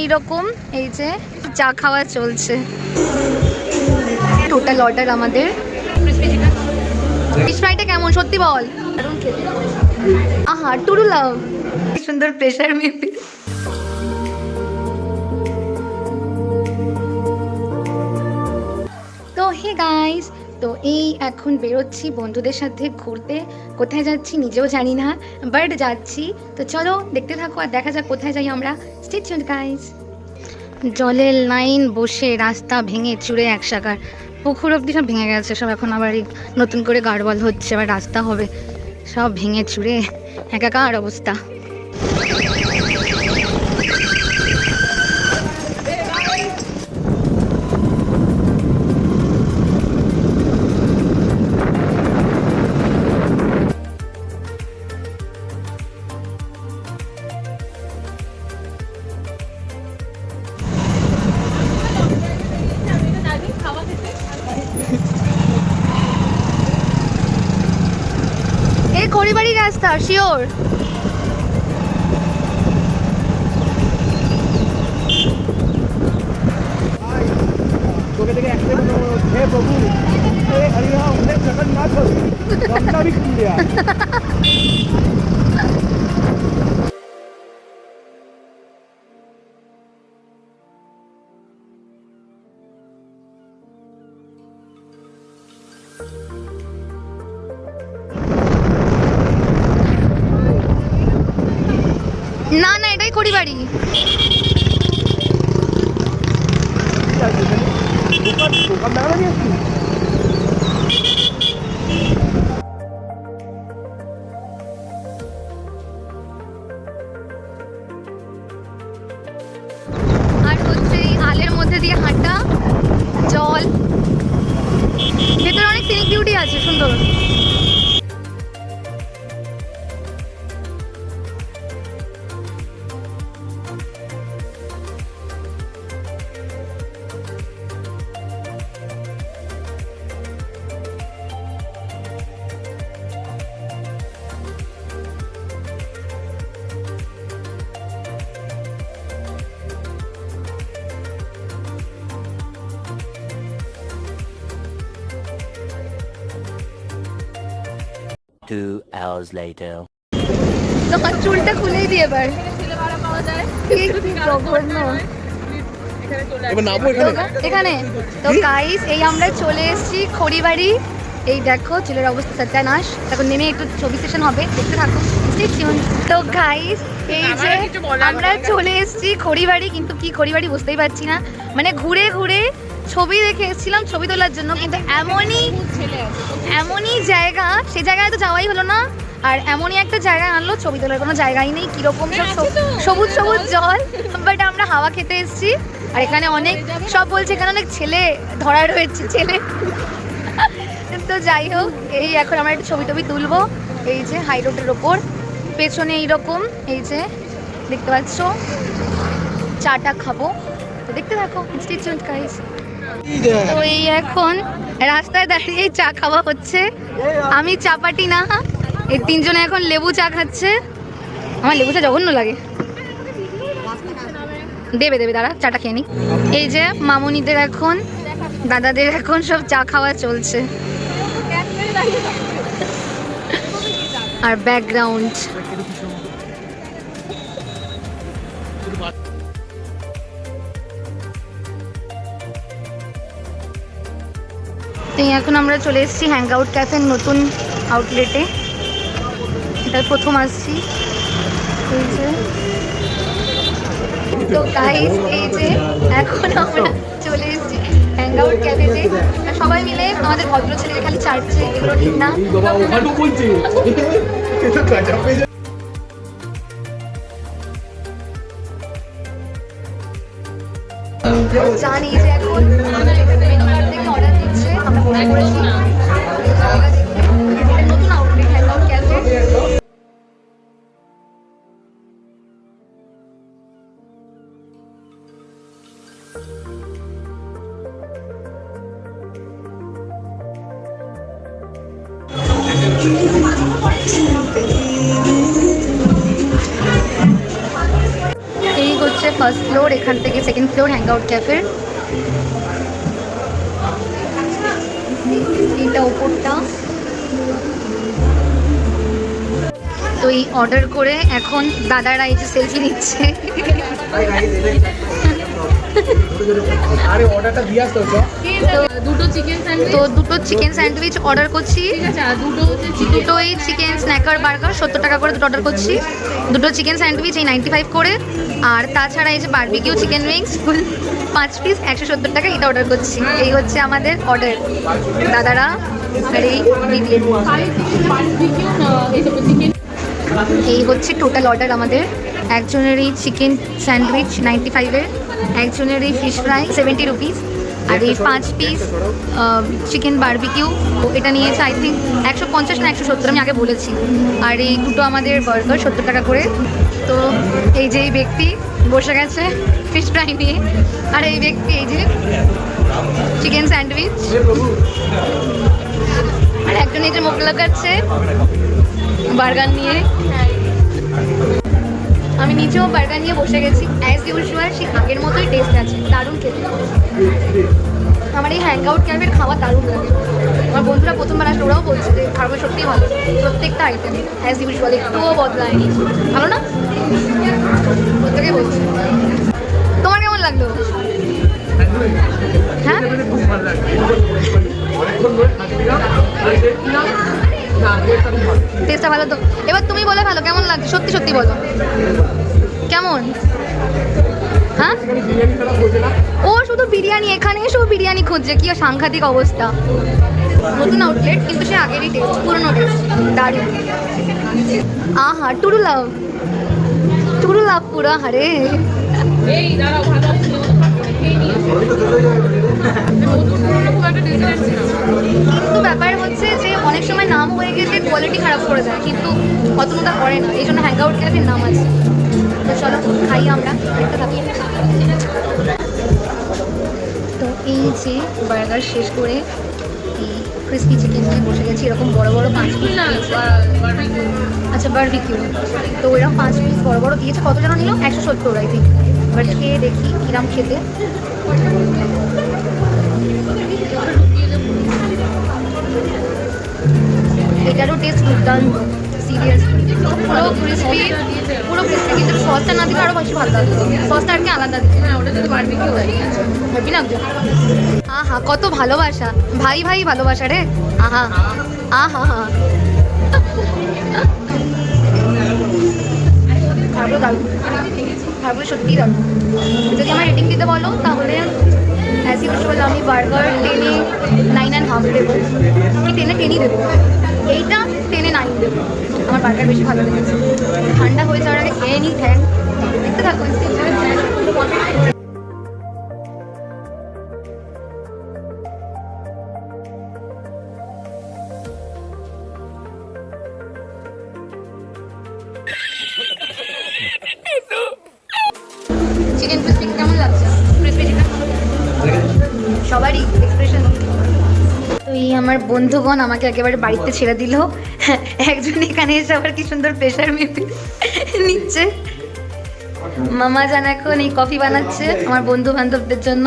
এইরকম, এই যে চা খাওয়া চলছে। টোটাল অর্ডার আমাদের। ফিশ ফ্রাইটা কেমন? সত্যি বল। আহা, টুরু লাভ। সুন্দর প্রেশার মেপে তো হে গাইস তো এই এখন বেরোচ্ছি বন্ধুদের সাথে ঘুরতে। কোথায় যাচ্ছি নিজেও জানি না বাট যাচ্ছি। তো চলো দেখতে থাকো আর দেখা যাক কোথায় যাই আমরা। গাইস জলের লাইন বসে রাস্তা ভেঙে চুড়ে এক সাকার পুকুর অব্দি সব ভেঙে গেছে, সব এখন আবার নতুন করে গাড়বল হচ্ছে, আবার রাস্তা হবে। সব ভেঙে চুড়ে একাকার অবস্থা। খড়িবাড়ি রাস্তা শিওর জগন্নাথ দোকান দেখানো নিয়ে আর হচ্ছে এই আলের মধ্যে দিয়ে হাঁটা, জল, ভেতরে অনেক সিনিক বিউটি আছে, সুন্দর। Two hours later. তোমার চুলটা খুলেই দিয়ে এবার। এখানে। তো এখানে। তো গাইস এই আমরা চলে এসেছি খড়িবাড়ি। এই দেখো চুলের অবস্থা সত্যানাশ তারপর নেমে একটু ছবি সেশন হবে। দেখতে থাকো. তো গাইস এই যে আমরা চলে এসেছি খড়িবাড়ি কিন্তু কি খড়িবাড়ি বুঝতেই পারছি না। মানে ঘুরে ঘুরে ছবি দেখে এসেছিলাম ছবি তোলার জন্য, কিন্তু এমনই এমনই জায়গা, সে জায়গায় তো যাওয়াই হলো না। আর এমনই একটা জায়গায় আনলো, ছবি তোলার কোনো জায়গাই নেই, কীরকম সব সব- সবুজ সবুজ জল বাট আমরা হাওয়া খেতে এসেছি। আর এখানে অনেক, সব বলছে এখানে অনেক ছেলে ধরা রয়েছে, ছেলে। তো যাই হোক, এই এখন আমরা একটু ছবি টবি তুলবো। এই যে হাই রোডের ওপর, পেছনে এইরকম, এই যে, দেখতে পাচ্ছ? চাটা খাব। তো দেখতে থাকো ইনস্টিটিউট গাইস তো এই এখন রাস্তায় দাঁড়িয়ে চা খাওয়া হচ্ছে। আমি চাপাটি না, এই তিনজনে এখন লেবু চা খাচ্ছে। আমার লেবু চা জঘন্য লাগে। দেবে দেবে, দাঁড়া, চাটা খেয়ে নি। এই যে মামুনিদের এখন, দাদাদের এখন সব চা খাওয়া চলছে। আর ব্যাকগ্রাউন্ড এই এখন আমরা চলে এসেছি হ্যাং আউট ক্যাফের নতুন আউটলেটে এটা প্রথম আসছি। তো গাইস এই যে এখন আমরা চলে এসেছি হ্যাং আউট ক্যাফেতে সবাই মিলে আমাদের ভদ্র ছেলে খালি চাটছে, এগুলো ঠিক না। জানি যে এখন এই হচ্ছে হচ্ছে ফার্স্ট ফ্লোর এখান থেকে সেকেন্ড ফ্লোর হ্যাং আউট ক্যাফের ওপরটা তো এই অর্ডার করে এখন দাদারা এই যে সেলফি নিচ্ছে। তো দুটো চিকেন স্যান্ডউইচ অর্ডার করছি। দুটো হচ্ছে চিকেন স্ন্যাকার বার্গার সত্তর টাকা করে দুটো অর্ডার করছি। দুটো চিকেন স্যান্ডউইচ এই নাইনটি ফাইভ করে। আর তাছাড়া এই যে বারবিকিউ চিকেন উইংস ফুল পাঁচ পিস একশো সত্তর টাকা এটা অর্ডার করছি। এই হচ্ছে আমাদের অর্ডার দাদারা আর এই এই হচ্ছে টোটাল অর্ডার আমাদের। একজনের এই চিকেন স্যান্ডউইচ নাইনটি ফাইভের একজনের এই ফিশ ফ্রাই সেভেন্টি রুপিস আর এই পাঁচ পিস চিকেন বারবিকিউ এটা নিয়েছে আই থিঙ্ক একশো পঞ্চাশ না একশো সত্তর, আমি আগে বলেছি। আর এই দুটো আমাদের বার্গার সত্তর টাকা করে। তো এই যে এই ব্যক্তি বসে গেছে ফিশ ফ্রাই নিয়ে। আর এই ব্যক্তি এই যে চিকেন স্যান্ডউইচ আর একজন এই যে মুখ লাগাচ্ছে বার্গার নিয়ে। আমি নিচেও বার্গার নিয়ে বসে গেছি। অ্যাজ ইউজুয়াল সেই আগের মতোই টেস্ট আছে, দারুণ খেতে। আমার এই হ্যাং আউট ক্যাম্পের খাওয়া দারুণ লাগে। আমার বন্ধুরা প্রথমবার আসলে, ওরাও বলছে যে খাবার সত্যিই ভালো। প্রত্যেকটা আইটেম অ্যাজ ইউজুয়াল একটুও বদলায়নি। ভালো না? প্রত্যেকে বলছে। তোমার কেমন লাগল? হ্যাঁ? টেস্টটা ভালো তো। এবার তুমি বলে ভালো কেমন লাগছে? সত্যি সত্যি বলো। কেমন? হ্যাঁ? ও শুধু বিরিয়ানি এখানে এসেও বিরিয়ানি খুঁজছে। কি সাংঘাতিক অবস্থা। নতুন আউটলেট কিন্তু সে আগেরই টেস্ট পুরনো টেস্ট দারুণ। আহা টুরু লাভ। টুরু লাভ পুরো হারে এই দাঁড়াও ভালো একটা কিন্তু ব্যাপার হচ্ছে যে অনেক সময় নাম হয়ে গেছে কোয়ালিটি খারাপ করে দেয় কিন্তু অতটা করে না। এই জন্য হ্যাং আউট ক্যাফের নাম আছে। তো চলো খাই আমরা দেখতে থাকি। তো এই যে বার্গার শেষ করে এই ক্রিস্পি চিকেন নিয়ে বসে গেছি এরকম বড় বড় পাঁচ পিস আচ্ছা বারবিকিউ তো এরকম পাঁচ পিস বড় বড় দিয়েছে কত যেন নিল? একশো সত্তর আই থিঙ্ক এবার খেয়ে দেখি কিরাম খেতে। এটারও টেস্ট দুর্দান্ত সিরিয়াসলি পুরো ক্রিস্পি পুরো ক্রিস্পি কিন্তু সসটা না দিলে আরও বেশি ভালো লাগতো। সসটা আর কি আলাদা হ্যাঁ? ওটা যদি বারবিকিউ হয়। লাগছে আহা, কত ভালোবাসা। ভাই ভাই ভালোবাসা রে। আহা আহা হা খারাপও দারুণ খারাপও সত্যি দারুণ যদি আমার রেটিং দিতে বলো, তাহলে অ্যাজ ইউজুয়াল আমি বার্গার টেনে নাইন অ্যান্ড হাফ দেবো। কি টেনে টেনই দেবো। এইটা টেনে নাইন দেবো। আমার বার্গার বেশি ভালো লেগেছে। ঠান্ডা হয়ে যাওয়ার আগে খেয়ে নিই থ্যাংক দেখতে থাকো সবারই এক্সপ্রেশন এই আমার বন্ধুগণ আমাকে একেবারে বাড়িতে ছেড়ে দিল। একজন এখানে এসে আবার কি সুন্দর প্রেশার মেপে নিচ্ছে। মামা জান এখন এই কফি বানাচ্ছে আমার বন্ধু বান্ধবদের জন্য।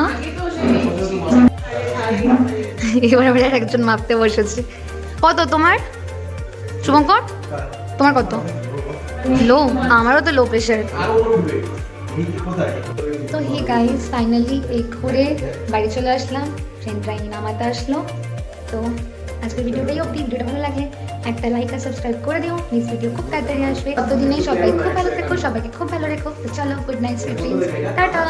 এবার আবার একজন মাপতে বসেছে। কত তোমার? শুভঙ্কর, তোমার কত? লো, আমারও তো লো প্রেশার তো হে গাইস ফাইনালি এই করে বাড়ি চলে আসলাম। এই নামাতে আসলো। তো আজকের ভিডিওটাই অব্দি ভিডিওটা ভালো লাগে একটা লাইক আর সাবস্ক্রাইব করে দিও। নেক্সট ভিডিও খুব তাড়াতাড়ি আসবে। ততদিনে সবাই খুব ভালো থেকো, সবাইকে খুব ভালো রেখো। তো চলো গুড নাইট সুইট টাটা!